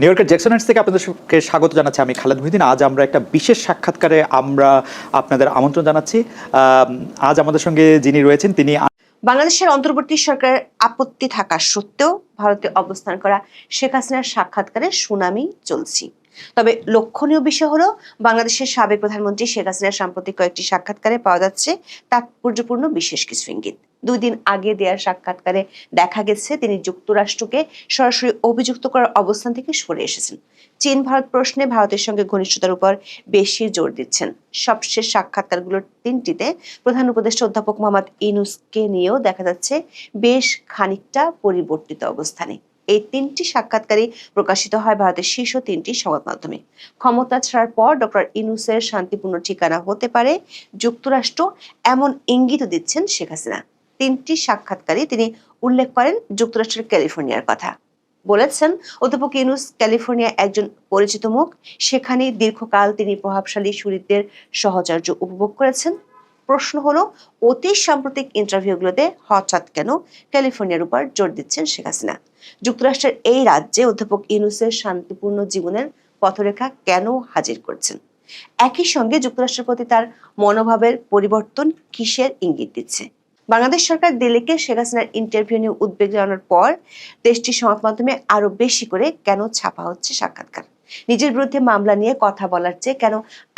New ইয়র্কের Jackson থেকে আপনাদেরকে স্বাগত জানাচ্ছি। আমি খালেদ মহিদিন আজ আমরা একটা বিশেষ সাক্ষাৎকারে আমরা আপনাদের আমন্ত্রণ জানাচ্ছি। আজ আমাদের সঙ্গে যিনি রয়েছেন, তিনি বাংলাদেশের অন্তর্বর্তী সরকারের আপত্তি থাকা সত্ত্বেও ভারতে অবস্থান করা শেখ হাসিনার সাক্ষাৎকারে সুনামি চলছে। তবে লক্ষণীয় বিষয় হলো, বাংলাদেশের সাবেক প্রধানমন্ত্রী শেখ হাসিনার সাম্প্রতিক কয়েকটি সাক্ষাৎকারে পাওয়া যাচ্ছে তাৎপর্যপূর্ণ বিশেষ কিছু ইঙ্গিত। দুই দিন আগে দেওয়ার সাক্ষাৎকারে দেখা গেছে, তিনি যুক্তরাষ্ট্রকে সরাসরি অভিযুক্ত করার অবস্থান থেকে সরে এসেছেন। চীন, ভারত প্রশ্নে ভারতের সঙ্গে ঘনিষ্ঠতার উপর বেশি জোর দিচ্ছেন। সবশেষ সাক্ষাৎকারগুলোর তিনটিতে প্রধান উপদেষ্টা অধ্যাপক মোহাম্মদ ইনুসকে নিয়েও দেখা যাচ্ছে বেশ খানিকটা পরিবর্তিত অবস্থানে। এই তিনটি সাক্ষাৎকারই প্রকাশিত হয় ভারতের শীর্ষ তিনটি সংবাদ মাধ্যমে। ক্ষমতা ছাড়ার পর ডক্টর ইনুসের শান্তিপূর্ণ ঠিকানা হতে পারে যুক্তরাষ্ট্র, এমন ইঙ্গিত দিচ্ছেন শেখ হাসিনা। তিনটি সাক্ষাৎকারে তিনি উল্লেখ করেন যুক্তরাষ্ট্রের ক্যালিফোর্নিয়ার কথা। বলেছেন, অধ্যাপক ইউনুস ক্যালিফোর্নিয়া একজন পরিচিত মুখ। সেখানে দীর্ঘকাল তিনি প্রভাবশালী সুরিতদের সহচর্য উপভোগ করেছেন। প্রশ্ন হলো অতি সাম্প্রতিক ইন্টারভিউগুলোতে হঠাৎ কেন ক্যালিফোর্নিয়ার উপর জোর দিচ্ছেন শেখ হাসিনা? যুক্তরাষ্ট্রের এই রাজ্যে অধ্যাপক ইউনুসের শান্তিপূর্ণ জীবনের পথরেখা কেন হাজির করছেন? একই সঙ্গে যুক্তরাষ্ট্রের প্রতি তার মনোভাবের পরিবর্তন কিসের ইঙ্গিত দিচ্ছে? বাংলাদেশ সরকার দিল্লিকে শেখ হাসিনার ইন্টারভিউ নিয়ে উদ্বেগ জানানোর পর দেশটির সংবাদ মাধ্যমে আরও বেশি করে কেন ছাপা হচ্ছে সাক্ষাৎকার? নিজের বিরুদ্ধে মামলা নিয়ে কথা বলার চেয়ে কেন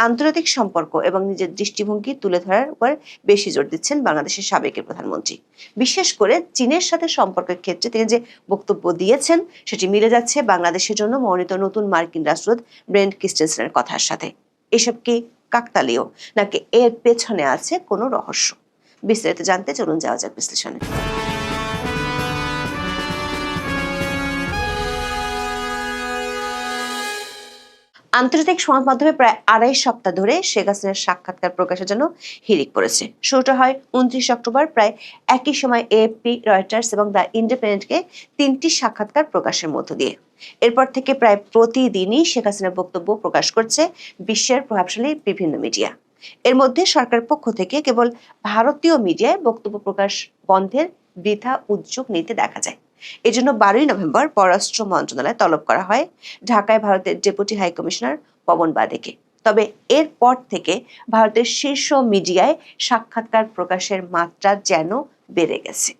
আন্তর্জাতিক সম্পর্ক এবং নিজের দৃষ্টিভঙ্গি তুলে ধরার উপর বেশি জোর দিচ্ছেন বাংলাদেশের সাবেক প্রধানমন্ত্রী। বিশেষ করে চীনের সাথে সম্পর্কের ক্ষেত্রে তিনি যে বক্তব্য দিয়েছেন, সেটি মিলে যাচ্ছে বাংলাদেশের জন্য মনোনীত নতুন মার্কিন রাষ্ট্রদূত ব্রেন্ট ক্রিস্টেনসেনের কথার সাথে। এসব কি কাকতালীয়, নাকি এর পেছনে আছে কোনো রহস্য? বিস্তারিত জানতে চলুন যাওয়া যাক বিশ্লেষণে। আন্তর্জাতিক সংবাদ মাধ্যমে প্রায় আড়াই সপ্তাহ ধরে শেখ হাসিনার সাক্ষাৎকার প্রকাশের জন্য হিরিক পড়েছে। শুরুটা হয় উনত্রিশ অক্টোবর, প্রায় একই সময় এএফপি, রয়টার্স এবং দ্য ইন্ডিপেন্ডেন্টকে তিনটি সাক্ষাৎকার প্রকাশের মধ্য দিয়ে। এরপর থেকে প্রায় প্রতিদিনই শেখ হাসিনার বক্তব্য প্রকাশ করছে বিশ্বের প্রভাবশালী বিভিন্ন মিডিয়া। এর মধ্যে সরকারের পক্ষ থেকে কেবল ভারতীয় মিডিয়ায় বক্তব্য প্রকাশ বন্ধের বৃথা উদ্যোগ নিতে দেখা যায়। এজন্য বারোই নভেম্বর পররাষ্ট্র মন্ত্রণালয়ে তলব করা হয় ঢাকায় ভারতের ডেপুটি হাই কমিশনার পবন বাদেকে। তবে এরপর থেকে ভারতের শীর্ষ মিডিয়ায় সাক্ষাৎকার প্রকাশের মাত্রা যেন বেড়ে গেছে।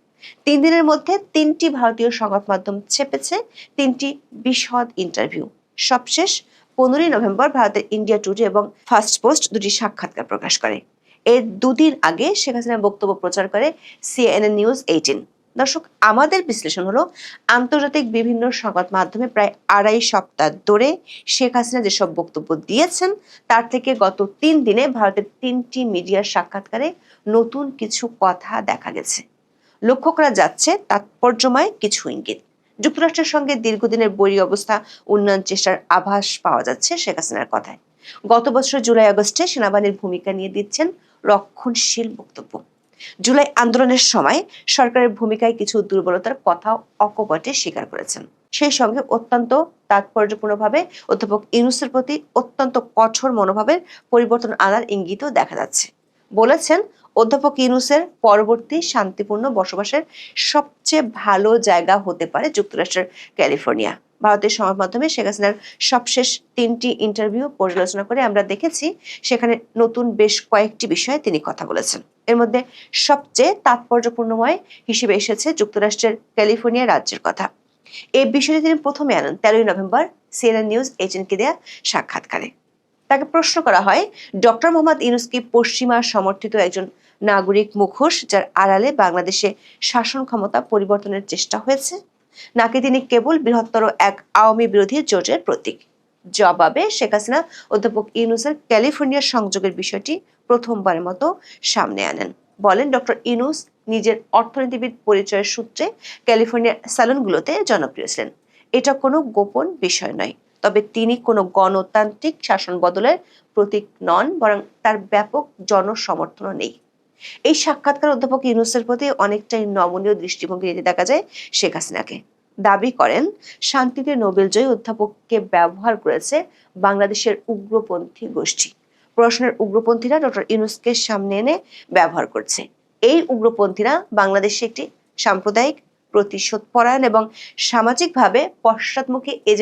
তিন দিনের মধ্যে তিনটি ভারতীয় সংবাদ মাধ্যম ছেপেছে, তিনটি বিশদ ইন্টারভিউ। সবশেষ, পনেরোই নভেম্বর ভারতের ইন্ডিয়া টুডে এবং ফার্স্ট পোস্ট দুটি সাক্ষাৎকার প্রকাশ করে। এর দুদিন আগে শেখ হাসিনার বক্তব্য প্রচার করে সিএনএন নিউজ এইটিন। দর্শক, আমাদের বিশ্লেষণ হলো আন্তর্জাতিক বিভিন্ন সংবাদ মাধ্যমে প্রায় আড়াই সপ্তাহ ধরে শেখ হাসিনা যেসব বক্তব্য দিয়েছেন, তার থেকে গত তিন দিনে ভারতের তিনটি মিডিয়ার সাক্ষাৎকারে নতুন কিছু কথা দেখা গেছে। লক্ষ্য করা যাচ্ছে তাৎপর্যময় কিছু ইঙ্গিত। যুক্তরাষ্ট্রের সঙ্গে দীর্ঘদিনের বৈরী অবস্থা, উন্নয়ন চেষ্টার আভাস পাওয়া যাচ্ছে শেখ হাসিনার কথায়। গত বছর জুলাই আগস্টে সেনাবাহিনীর ভূমিকা নিয়ে দিচ্ছেন রক্ষণশীল বক্তব্য। জুলাই আন্দোলনের সময় সরকারের ভূমিকায় কিছু দুর্বলতার কথা অকপটে স্বীকার করেছেন। সেই সঙ্গে অত্যন্ত তাৎপর্যপূর্ণভাবে অধ্যাপক ইউনুসের প্রতি অত্যন্ত কঠোর মনোভাবের পরিবর্তন আনার ইঙ্গিতও দেখা যাচ্ছে। বলেছেন, অধ্যাপক ইউনুসের পরবর্তী শান্তিপূর্ণ বসবাসের সবচেয়ে ভালো জায়গা হতে পারে যুক্তরাষ্ট্রের ক্যালিফোর্নিয়া। ভারতের সংবাদ মাধ্যমে শেখ হাসিনার সবশেষ তিনটি ইন্টারভিউ পর্যালোচনা করে আমরা দেখেছি, সেখানে নতুন বেশ কয়েকটি বিষয়ে তিনি কথা বলেছেন। এর মধ্যে সবচেয়ে তাৎপর্যপূর্ণময় হিসেবে এসেছে যুক্তরাষ্ট্রের ক্যালিফোর্নিয়া রাজ্যের কথা। এই বিষয়টি তিনি প্রথমে আনেন, তেরোই নভেম্বর, সিএনএন নিউজ এজেন্টকে দেয়া সাক্ষাৎকারে। তাকে প্রশ্ন করা হয়, ডক্টর মোহাম্মদ ইউনুস কি পশ্চিমা সমর্থিত একজন নাগরিক মুখোশ, যার আড়ালে বাংলাদেশে শাসন ক্ষমতা পরিবর্তনের চেষ্টা হয়েছে, নাকি তিনি কেবল বৃহত্তর এক আওয়ামী বিরোধী জোটের প্রতীক? জবাবে শেখ হাসিনা অধ্যাপক ইউনুসের ক্যালিফোর্নিয়ার সংযোগের বিষয়টি প্রথমবারের মতো সামনে আনেন। বলেন ডক্টর ইউনুস নিজের অর্থনীতিবিদ পরিচয়ের সূত্রে ক্যালিফোর্নিয়ার স্যালনগুলোতে জনপ্রিয় ছিলেন। এটা কোনো গোপন বিষয় নয়, তবে তিনি কোনো গণতান্ত্রিক শাসন বদলের প্রতীক নন, বরং তার ব্যাপক জনসমর্থনও নেই। এই সাক্ষাৎকার অধ্যাপক ইউনুসের প্রতি অনেকটাই নমনীয় দৃষ্টিভঙ্গি নিতে দেখা যায় শেখ হাসিনাকে। দাবি করেন, শান্তিতে নোবেলজয়ী অধ্যাপককে ব্যবহার করেছে বাংলাদেশের উগ্রপন্থী গোষ্ঠী। প্রশ্নের উগ্রপন্থীরা ডক্টর ইউনুসকে সামনে এনে ব্যবহার করছে। এই উগ্রপন্থীরা বাংলাদেশে একটি সাম্প্রদায়িক প্রতিশোধ পরায়ণ এবং সামাজিকভাবে পশ্চাৎমুখী এজেন্ট